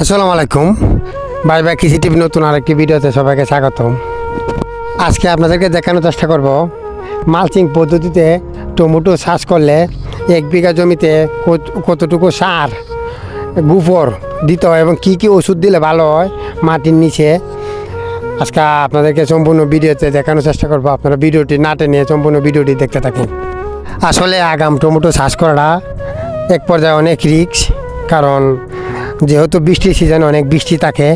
আসসালামু আলাইকুম। Bye bye কৃষি টিভি নতুন আরেকটি ভিডিওতে সবাইকে স্বাগতম। আজকে আপনাদেরকে দেখানোর চেষ্টা করব মালচিং পদ্ধতিতে টমেটো চাষ করলে এক বিঘা জমিতে কত- কতটুকু সার গোবর দিতে হয় এবং কী কী ওষুধ দিলে ভালো হয় মাটির নিচে? আজকে আপনাদেরকে সম্পূর্ণ ভিডিওতে দেখানোর চেষ্টা করব। আপনারা ভিডিওটি না টেনে সম্পূর্ণ ভিডিওটি দেখতে থাকুন। আসলে আগাম টমেটো চাষ করাটা এক পর্যায়ে অনেক রিস্ক, কারণ যেহেতু বৃষ্টির সিজনে অনেক বৃষ্টি থাকে।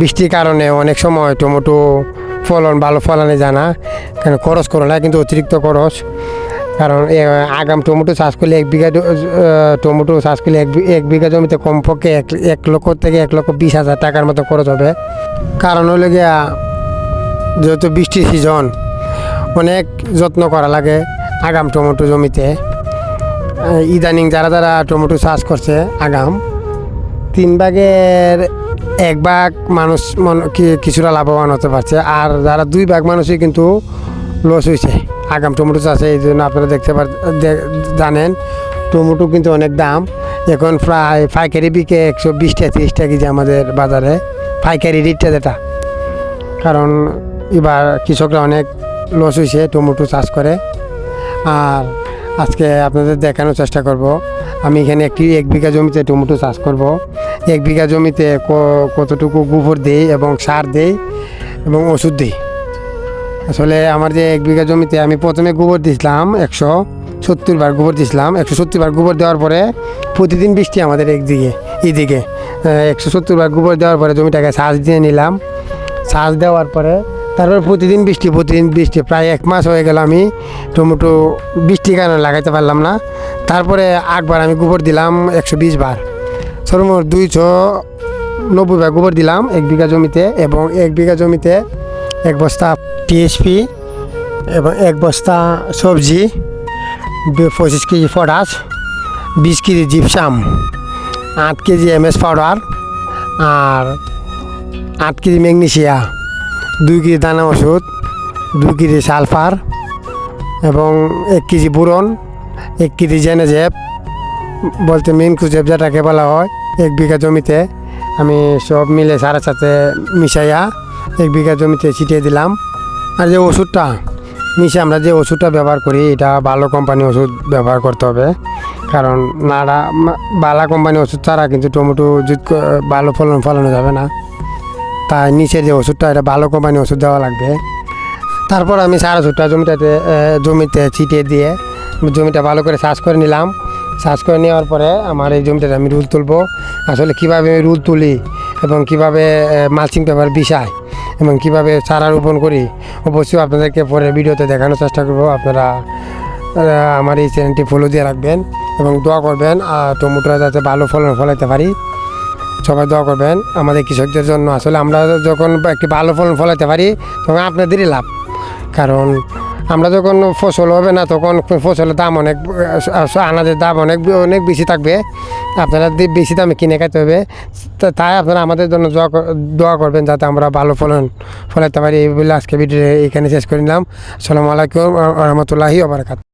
বৃষ্টির কারণে অনেক সময় টমেটো ফলন, ভালো ফলানো যায় না। কারণ খরচ করো না, কিন্তু অতিরিক্ত খরচ। কারণ আগাম টমেটো চাষ করলে এক বিঘা টমেটো চাষ করলে এক এক বিঘা জমিতে কমপক্ষে এক এক লক্ষ থেকে এক লক্ষ বিশ হাজার টাকার মতো খরচ হবে। কারণ হলো গিয়া, যেহেতু বৃষ্টির সিজন অনেক যত্ন করা লাগে আগাম টমেটো জমিতে। ইদানিং যারা যারা টমেটো চাষ করছে, আগাম তিন ভাগের এক ভাগ মানুষ মন- কিছুটা লাভবান হতে পারছে। আর যারা দুই ভাগ মানুষই কিন্তু লস হয়েছে। আগাম টমেটো চাষে এই জন্য আপনারা দেখতে পার জানেন, টমেটো কিন্তু অনেক দাম। এখন প্রায় পাইকারি বিকে একশো বিশটা টাকা, তিরিশ কেজি আমাদের বাজারে। পাইকারি রেটটা যেটা। কারণ এবার কৃষকরা অনেক লস হয়েছে টমেটো চাষ করে। আর আজকে আপনাদের দেখানোর চেষ্টা করব। আমি এখানে একটি এক বিঘা জমিতে টমেটো চাষ করব। এক বিঘা জমিতে কতটুকু গোবর দেই এবং সার দেই এবং ওষুধ দিই? আসলে আমার যে এক বিঘা জমিতে আমি প্রথমে গোবর দিয়েছিলাম একশো সত্তর বার গোবর দিয়েছিলাম একশো সত্তর বার গোবর দেওয়ার পরে প্রতিদিন বৃষ্টি আমাদের একদিকে এইদিকে একশো সত্তর বার গোবর দেওয়ার পরে জমিটাকে সাজ দিয়ে নিলাম। সাজ দেওয়ার পরে তারপর প্রতিদিন বৃষ্টি প্রতিদিন বৃষ্টি। প্রায় এক মাস হয়ে গেল আমি টমেটো বৃষ্টির কারণে লাগাইতে পারলাম না। তারপরে আটবার আমি গোবর দিলাম একশো বিশ বার। সর্বমোট দুইশো নব্বই বার গোবর দিলাম এক বিঘা জমিতে এবং এক বিঘা জমিতে এক বস্তা টিএসপি এবং এক বস্তা সবজি পঁচিশ কেজি পটাশ, বিশ কেজি জিপসাম, আট কেজি এমএস পাউডার আর আট কেজি ম্যাগনেশিয়া, দুই কেজি দানা ওষুধ, দুই কেজি সালফার এবং এক কেজি বুরন, এক কেজি জেনেজেপ বলতে মেন কুজেপ যেটাকে বলা হয় এক বিঘা জমিতে আমি সব মিলে সারা সাথে মিশাইয়া এক বিঘা জমিতে ছিটিয়ে দিলাম। আর যে ওষুধটা নিচে আমরা যে ওষুধটা ব্যবহার করি, এটা ভালো কোম্পানি ওষুধ ব্যবহার করতে হবে। কারণ নাড়া বালা কোম্পানি ওষুধ ছাড়া কিন্তু টমেটো ভালো ফলন ফলানো যাবে না। তাই নিচের যে ওষুধটা, এটা ভালো কোম্পানি ওষুধ দেওয়া লাগবে। তারপর আমি সারা ওষুধটা জমিটাতে জমিতে ছিটিয়ে দিয়ে জমিটা ভালো করে চাষ করে নিলাম। চাষ করে নেওয়ার পরে আমার এই জমিটাতে আমি রুল তুলবো। আসলে কীভাবে আমি রুল তুলি এবং কীভাবে মালচিং পেপার বিছাই এবং কীভাবে চারা রোপণ করি, অবশ্যই আপনাদেরকে পরে ভিডিওতে দেখানোর চেষ্টা করব। আপনারা আমার এই চ্যানেলটি ফলো দিয়ে রাখবেন এবং দোয়া করবেন আর টমেটোটা যাতে ভালো ফলন ফলাতে পারি। সবাই দোয়া করবেন আমাদের কৃষকদের জন্য। আসলে আমরা যখন একটি ভালো ফলন ফলাতে পারি তখন আপনাদেরই লাভ। কারণ আমরা যখন ফসল হবে না, তখন ফসলের দাম অনেক আনাজের দাম অনেক অনেক বেশি থাকবে। আপনারা বেশি দামে কিনে খাইতে হবে। তাই আপনারা আমাদের জন্য দোয়া দোয়া করবেন যাতে আমরা ভালো ফলন ফলাইতে পারি। এই বলে আজকে ভিডিও এখানে শেষ করে নিলাম। আসসালামু আলাইকুম রহমতুল্লাহি ওবরাকাত